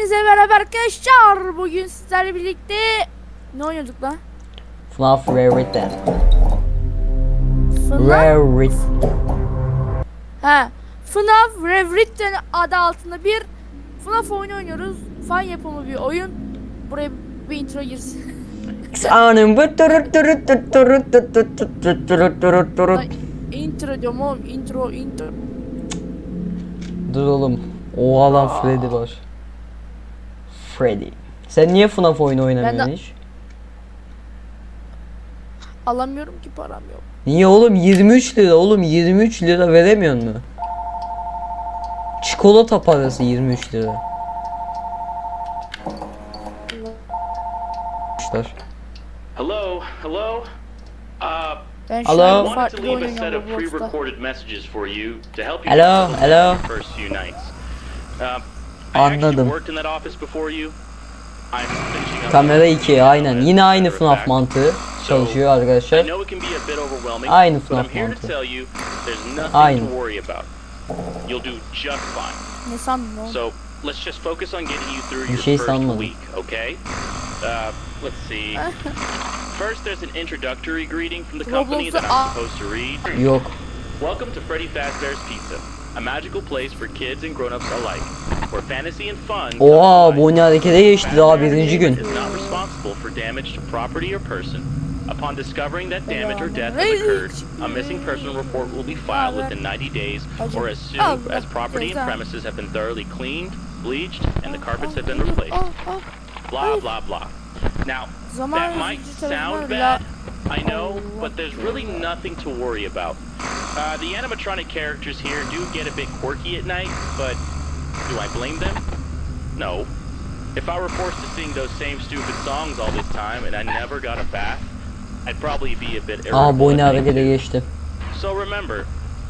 Hepinize merhaba arkadaşlar. Bugün sizlerle birlikte ne oynuyorduk lan? FNAF Rarity. Rarity. ha, FNAF Revitten adı altında bir FNAF oyunu oynuyoruz. Fan yapımı bir oyun. Buraya bir intro girsin. Anım bu turut turut turut turut turut turut turut turut intro diyorum oğlum. Intro, intro. Dur oğlum. Oha lan Freddy var. Freddy. Sen niye FNAF oyunu oynamıyorsun Ben de- hiç? Alamıyorum ki param yok. Niye oğlum 23 lira oğlum 23 lira veremiyor mu? Çikolata parası 23 lira. İşler. Hello, hello. Uh, Ben şu Hello? an I wanted farklı to leave a set oynuyorum of Roblox'ta. pre-recorded messages for you to help you Hello, hello. Anladım. Kamera 2 aynen. Yine aynı FNAF mantığı çalışıyor arkadaşlar. Aynı FNAF mantığı. Aynı. Ne sandın Let's just focus. Şey uh, first, there's an introductory greeting from the company that I'm supposed to read. Yok. Welcome to Freddy Fazbear's Pizza, a magical place for kids and grown-ups alike. Where fantasy and fun. come Oha to bu oyunu harekete geçti daha birinci gün. Entertainment is not responsible for damage to property or person. Upon discovering that damage or death has occurred, a missing person report will be filed within 90 days or as soon as property and premises have been thoroughly cleaned, bleached, and the carpets have been replaced. Ah, ah. Blah, blah, blah. Now, that might sound bad, I know, but there's really nothing to worry about. Uh, the animatronic characters here do get a bit quirky at night, but do I blame them? No. If I were forced to sing those same stupid songs all this time and I never got a bath, I'd probably be a bit Aa bu oyunu irritable. at night harekete geçti. So remember,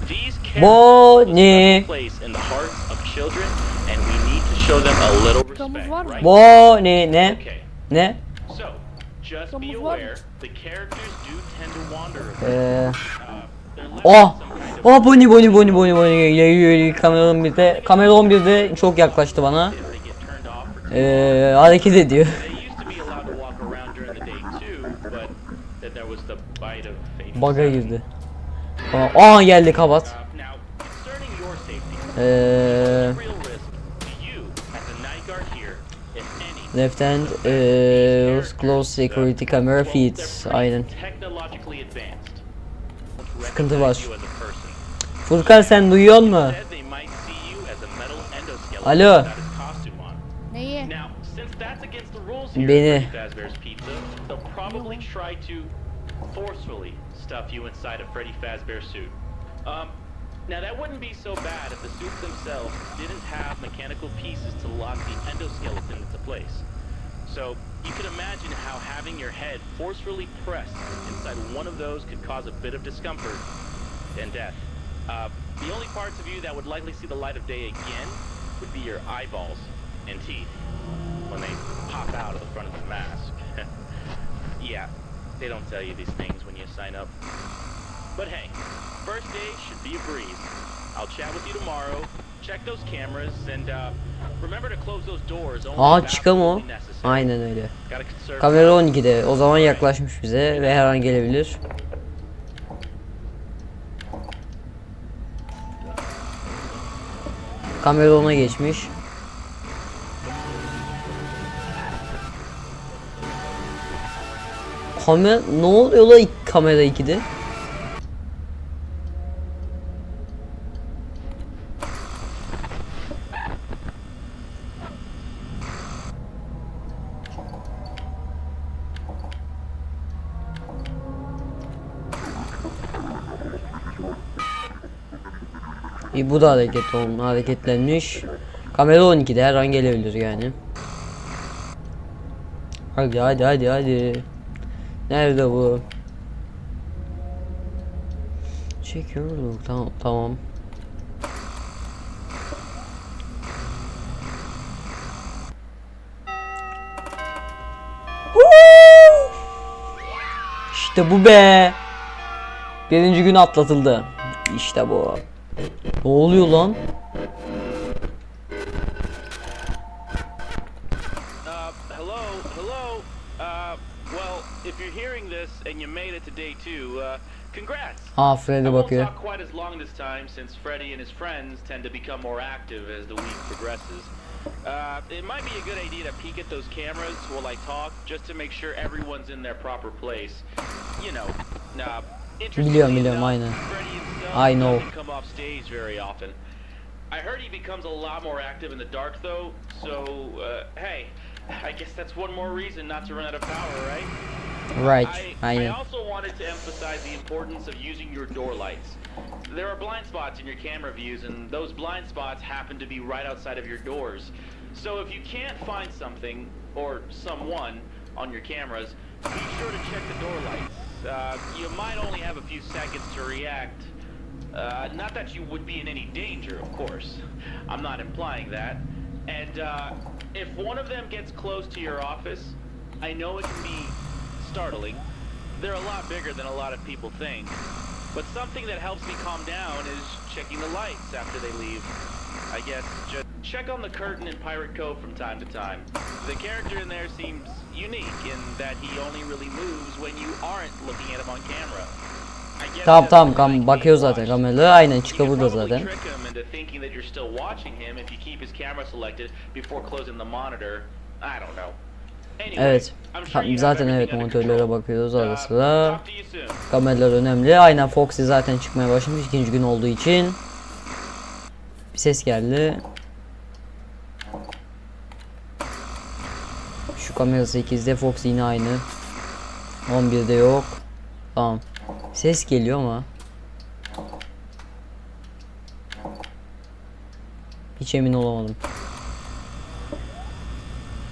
these characters Bonnie. a place in the hearts of children, and we need to show them a little Kamuz respect, var mı? right? Bu ne ne Okay. ne? So, just be Kamuz var mı? aware, the characters do tend to wander a bit. Uh, they're living Oh! Oh Bonnie Bonnie Bonnie Bonnie Bonnie geliyor geliyor kamera 11'de. Kamera çok yaklaştı bana. Ee, hareket ediyor. Baga girdi. Aa, aa geldi kabat. Ee, left hand ee, close security camera feeds aynen. Sıkıntı var. Furkan sen duyuyor mu? They might see you as a metal endoskeleton Alo. without his costume on. Neyi? Now, since that's against the rules here Beni. at Freddy Fazbear's Pizza, they'll probably try to forcefully stuff you inside a Freddy Fazbear suit. Um, now that wouldn't be so bad if the suits themselves didn't have mechanical pieces to lock the endoskeleton into place. So you can imagine how having your head forcefully pressed inside one of those could cause a bit of discomfort and death. Uh, the only parts of you that would likely see the light of day again would be your eyeballs and teeth when they pop out of the front of the mask. yeah, they don't tell you these things when you sign up. But hey, first day should be a breeze. I'll chat with you tomorrow. Check those cameras and uh, remember to close those doors only Aa çıkam o. Aynen öyle. Kamera 12'de o zaman yaklaşmış bize ve her an gelebilir. Kamera ona geçmiş. Kamera ne oluyor la kamera 2'de? İyi bu da hareket olun hareketlenmiş. Kamera 12'de her an gelebilir yani. Hadi hadi hadi hadi. Nerede bu? Çekiyorduk tamam tamam. İşte bu be. Birinci gün atlatıldı. İşte bu. Ne oluyor lan? hello. Uh, well, if you're hearing this and you made it to day two, uh, congrats. Aa I Freddy bakıyor. quite as long this time since Freddy and his friends tend to become more active as the week progresses. Uh, it might be a good idea to peek at those cameras while I talk, just to make sure everyone's in their proper place. You know, uh, Biliyorum, biliyorum, aynen. Freddy himself I know. come off stage very often. I heard he becomes a lot more active in the dark though, so, uh, hey, I guess that's one more reason not to run out of power, right? Right. I, I Aynen. also wanted to emphasize the importance of using your door lights. There are blind spots in your camera views, and those blind spots happen to be right outside of your doors. So if you can't find something or someone on your cameras, be sure to check the door lights. Uh, you might only have a few seconds to react. Uh, not that you would be in any danger, of course. I'm not implying that. And uh, if one of them gets close to your office, I know it can be startling. They're a lot bigger than a lot of people think. But something that helps me calm down is checking the lights after they leave. I guess just check on the curtain in Pirate Cove from time to time. The character in there seems unique in that he only really moves when you aren't looking at him on camera. Tamam tamam kam bakıyor zaten kameralara. Aynen can burada zaten. Evet. Zaten evet monitörlere bakıyoruz Uh, ara sıra. you soon. Kameralar önemli. Aynen Foxy zaten çıkmaya başlamış ikinci gün olduğu için. Bir ses geldi. Şu kamera 8'de Fox yine aynı. 11'de yok. Tamam. Ses geliyor ama. Hiç emin olamadım.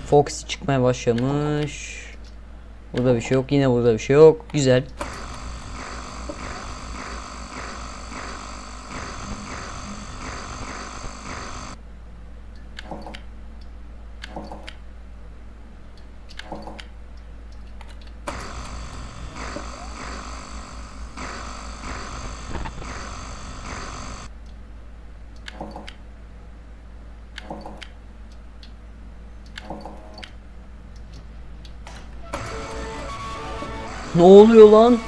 Fox çıkmaya başlamış. Burada bir şey yok. Yine burada bir şey yok. Güzel. Ne oluyor lan?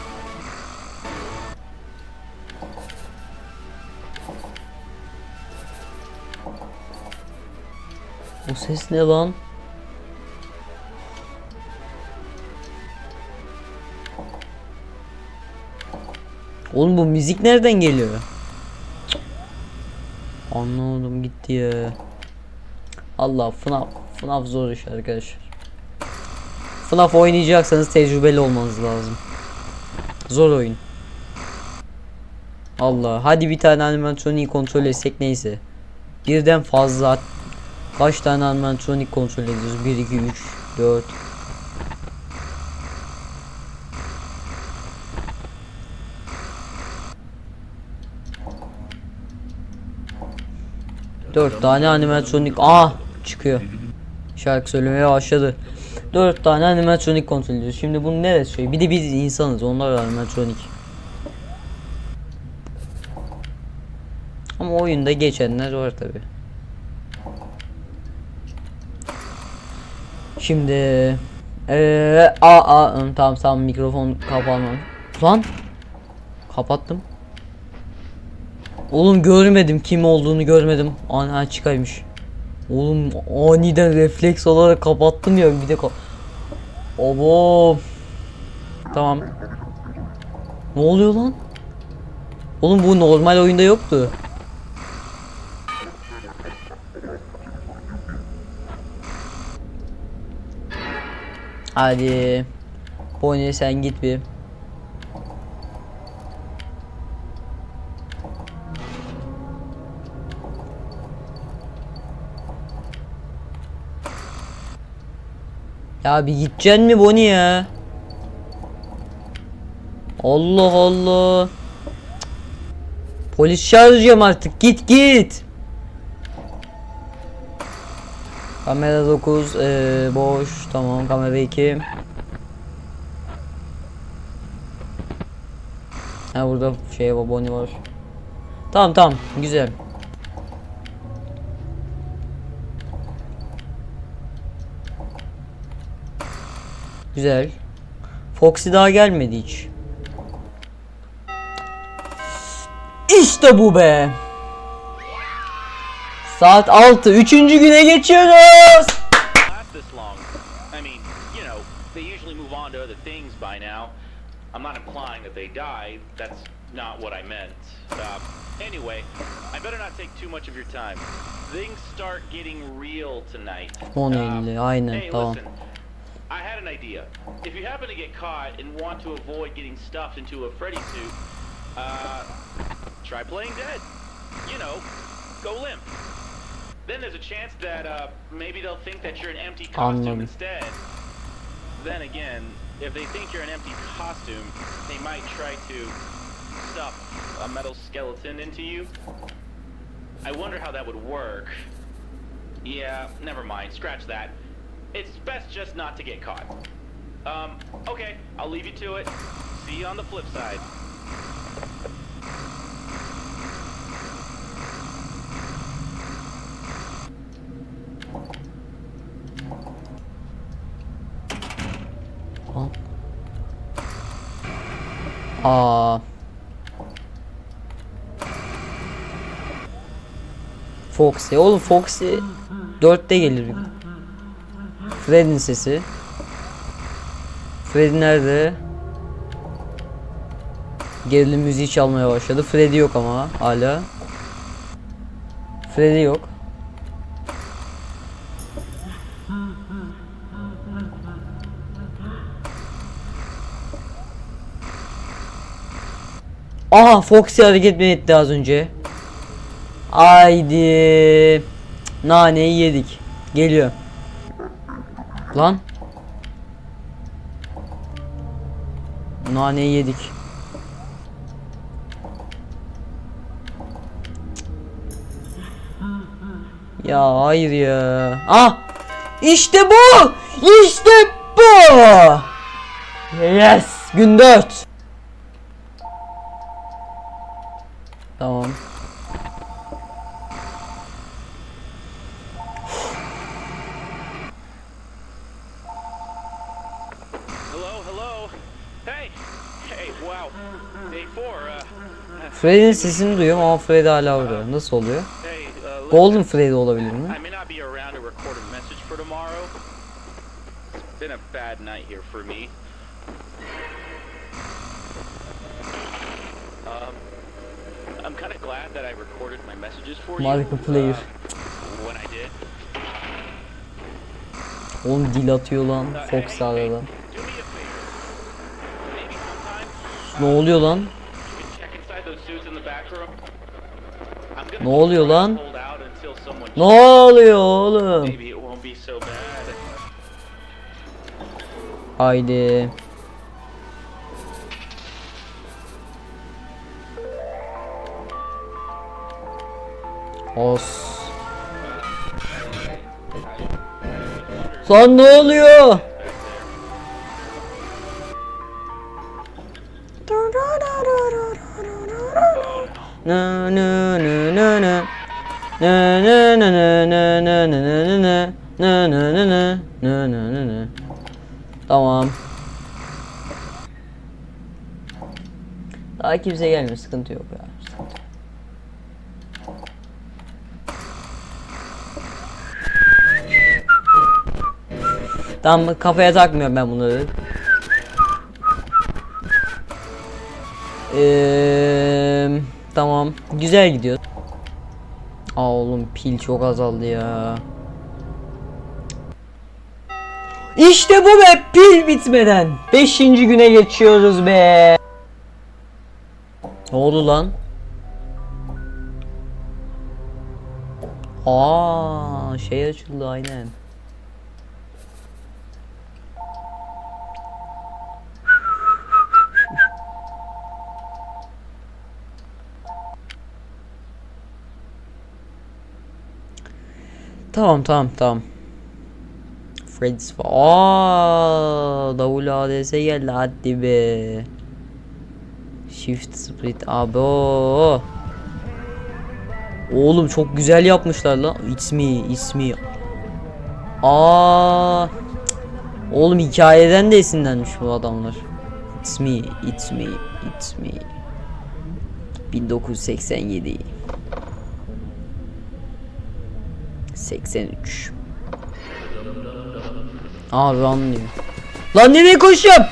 O ses ne lan? Oğlum bu müzik nereden geliyor? Anlamadım gitti ya. Allah FNAF FNAF zor iş arkadaşlar. FNAF oynayacaksanız tecrübeli olmanız lazım. Zor oyun. Allah hadi bir tane animatroniği kontrol etsek neyse. Birden fazla kaç tane animatronik kontrol ediyoruz? 1 2 3 4 4 tane animatronik ah çıkıyor. Şarkı söylemeye başladı. 4 tane animatronik kontrol ediyoruz. Şimdi bunu neresi şey? Bir de biz insanız. Onlar animatronik. Ama oyunda geçenler var tabi. Şimdi eee a a tamam tamam mikrofon kapanmam. Lan kapattım. Oğlum görmedim kim olduğunu görmedim. Ana çıkaymış. Oğlum aniden refleks olarak kapattım ya bir de ka Obo. Tamam. Ne oluyor lan? Oğlum bu normal oyunda yoktu. Hadi. Pony sen git bir. Ya bir gideceksin mi Bonnie ya? Allah Allah. Polis çağıracağım artık. Git git. Kamera 9 eee, boş. Tamam kamera 2. Ha burada şey var Bonnie var. Tamam tamam güzel. Güzel. Foxy daha gelmedi hiç. İşte bu be. Saat 6. Üçüncü güne geçiyoruz. I'm not implying that they died. That's not what I meant. Uh, anyway, I better not take too much of your time. Things start getting real tonight. 10.50, Uh, aynen, hey, tamam. listen. I had an idea. If you happen to get caught and want to avoid getting stuffed into a Freddy suit, uh, try playing dead. You know, go limp. Then there's a chance that uh, maybe they'll think that you're an empty costume Anladım. instead. Then again, if they think you're an empty costume, they might try to stuff a metal skeleton into you. I wonder how that would work. Yeah, never mind. Scratch that. It's best just not to get caught. Um, okay, I'll leave you to it. See you on the flip side. Aa. Foxy. Oğlum Foxy 4'te gelir. Fred'in sesi. Freddy nerede? Gerilim müziği çalmaya başladı. Freddy yok ama hala. Freddy yok. Aha Foxy hareket mi etti az önce? Haydi. Naneyi yedik. Geliyor. Lan. Naneyi yedik. Ya hayır ya. Ah! İşte bu! İşte bu! Yes! Gün 4. Tamam. Freddy'nin sesini duyuyorum ama Freddy hala vuruyor. Nasıl oluyor? Golden Freddy olabilir mi? Marka player. Oğlum dil atıyor lan Fox sağda lan. Ne oluyor lan? Ne oluyor lan? Ne oluyor oğlum? Haydi. Os. Lan ne oluyor? Tamam. Daha kimse gelmiyor sıkıntı yok ya. Tamam kafaya takmıyorum ben bunları. Eee tamam güzel gidiyor. Aa oğlum pil çok azaldı ya. İşte bu be pil bitmeden. Beşinci güne geçiyoruz be. Ne oldu lan? Aa şey açıldı aynen. Tamam tamam tamam. Freddy's. Aa, WADS geldi hadi be. Shift split abo. Oğlum çok güzel yapmışlar lan. İt's me. Aa. Oğlum hikayeden de esinlenmiş bu adamlar. It's me, it's me, it's me. 1987 83 Aa run diyor. Lan nereye koşuyorum?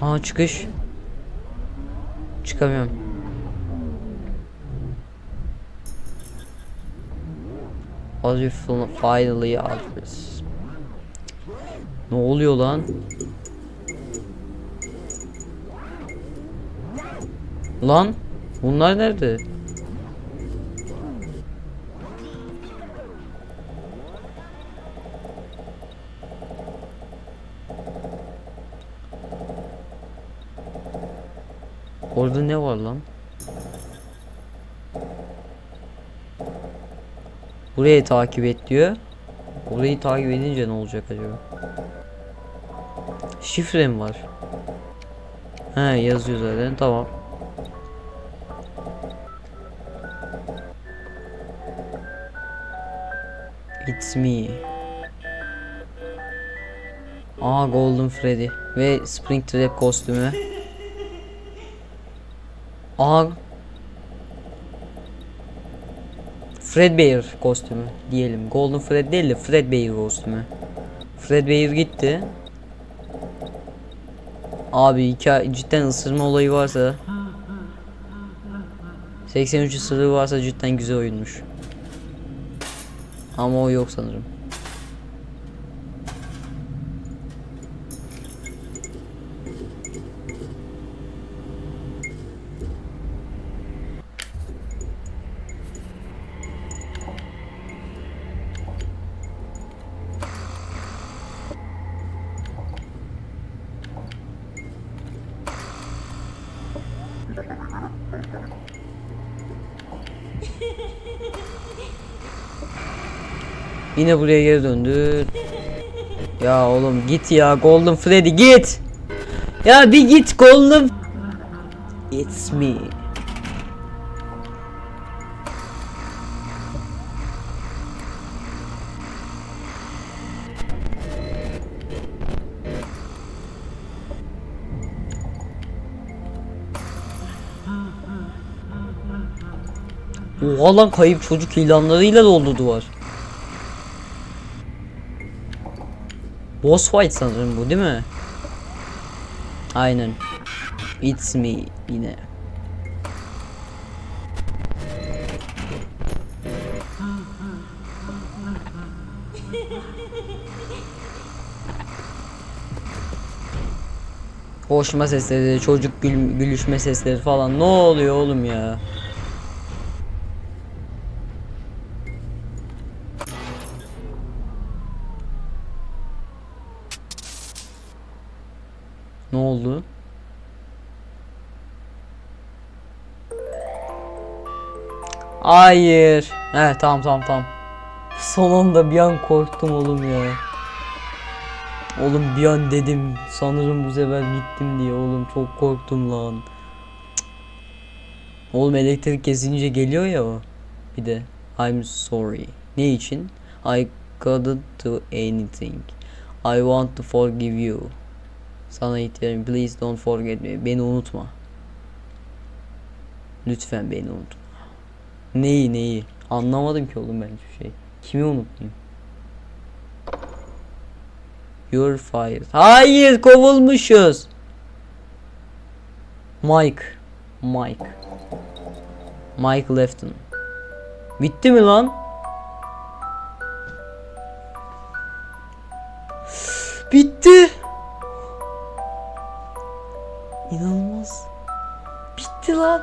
Aa çıkış. Çıkamıyorum. Was you fin- finally address? Ne oluyor lan? Lan bunlar nerede? Orada ne var lan? Burayı takip et diyor. Orayı takip edince ne olacak acaba? Şifre mi var? He yazıyor zaten tamam. It's me. Aa Golden Freddy ve Springtrap kostümü. Aa Fredbear kostümü diyelim. Golden Fred değil de Fredbear kostümü. Fredbear gitti. Abi hikaye cidden ısırma olayı varsa 83 ısırığı varsa cidden güzel oyunmuş. Ama o yok sanırım. Yine buraya geri döndü. Ya oğlum git ya Golden Freddy git. Ya bir git Golden. It's me. Oha lan kayıp çocuk ilanlarıyla doldu duvar. Boss fight sanırım bu değil mi? Aynen. It's me yine. Koşma sesleri, çocuk gül gülüşme sesleri falan. Ne oluyor oğlum ya? Hayır. He tamam tamam tamam. Son anda bir an korktum oğlum ya. Oğlum bir an dedim sanırım bu sefer gittim diye oğlum çok korktum lan. Oğlum elektrik kesince geliyor ya o. Bir de I'm sorry. Ne için? I couldn't do anything. I want to forgive you. Sana ihtiyacım. Please don't forget me. Beni unutma. Lütfen beni unutma. Neyi neyi? Anlamadım ki oğlum ben hiçbir şey. Kimi unutmayayım? You're fired. Hayır kovulmuşuz. Mike. Mike. Mike Lefton. Bitti mi lan? Bitti. İnanılmaz. Bitti lan.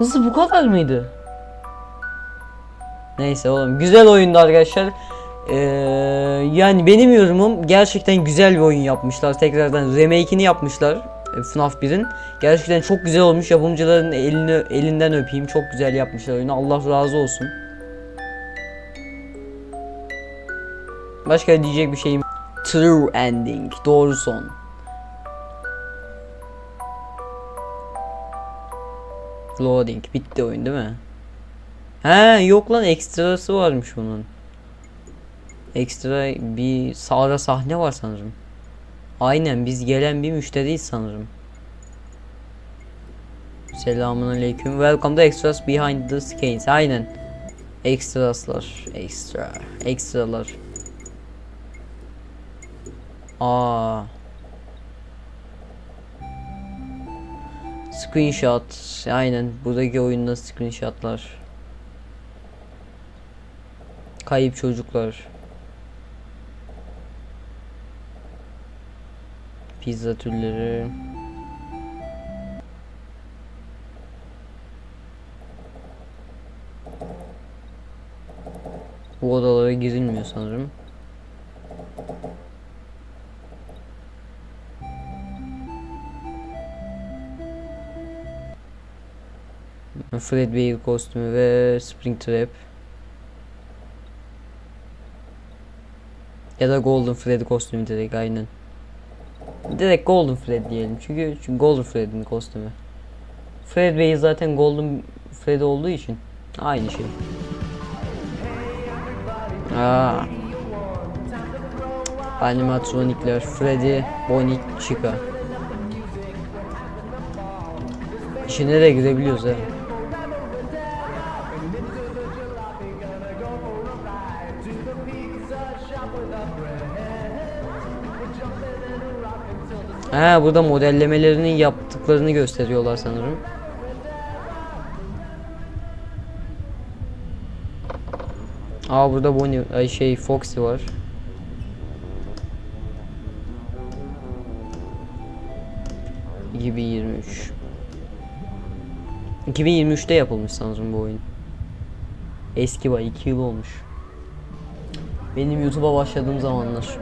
Nasıl bu kadar mıydı? Neyse oğlum güzel oyundu arkadaşlar. Ee, yani benim yorumum gerçekten güzel bir oyun yapmışlar. Tekrardan remake'ini yapmışlar. e, FNAF 1'in. Gerçekten çok güzel olmuş. Yapımcıların elini elinden öpeyim. Çok güzel yapmışlar oyunu. Allah razı olsun. Başka diyecek bir şeyim. True ending. Doğru son. Loading. Bitti oyun değil mi? He yok lan ekstrası varmış bunun. Ekstra bir sağda sahne var sanırım. Aynen biz gelen bir müşteriyiz sanırım. Selamun aleyküm. Welcome to extras behind the scenes. Aynen. Ekstraslar. Ekstra. Ekstralar. Aa. Screenshot. Aynen. Buradaki oyunda screenshotlar. Kayıp çocuklar. Pizza türleri. Bu odalara girilmiyor sanırım. Fredbear kostümü ve Springtrap. Ya da Golden Freddy kostümü direkt aynen. Direkt Golden Fred diyelim çünkü, çünkü Golden Fred'in kostümü. Fred Bey zaten Golden Fred olduğu için aynı şey. Aa. Animatronikler Freddy, Bonnie, Chica. İçine de girebiliyoruz ha. Ha burada modellemelerini yaptıklarını gösteriyorlar sanırım. Aa burada Bonnie şey Foxy var. ...2023... 2023'te yapılmış sanırım bu oyun. Eski var 2 yıl olmuş. Benim YouTube'a başladığım zamanlar.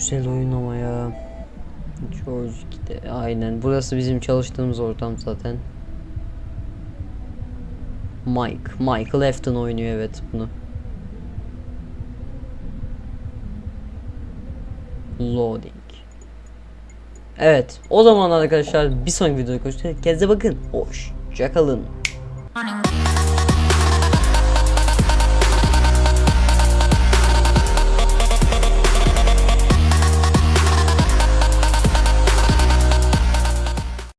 Güzel oyun ama ya. George de aynen. Burası bizim çalıştığımız ortam zaten. Mike. Michael Afton oynuyor evet bunu. Loading. Evet. O zaman arkadaşlar bir sonraki videoda görüşürüz. Kendinize bakın. Hoşçakalın.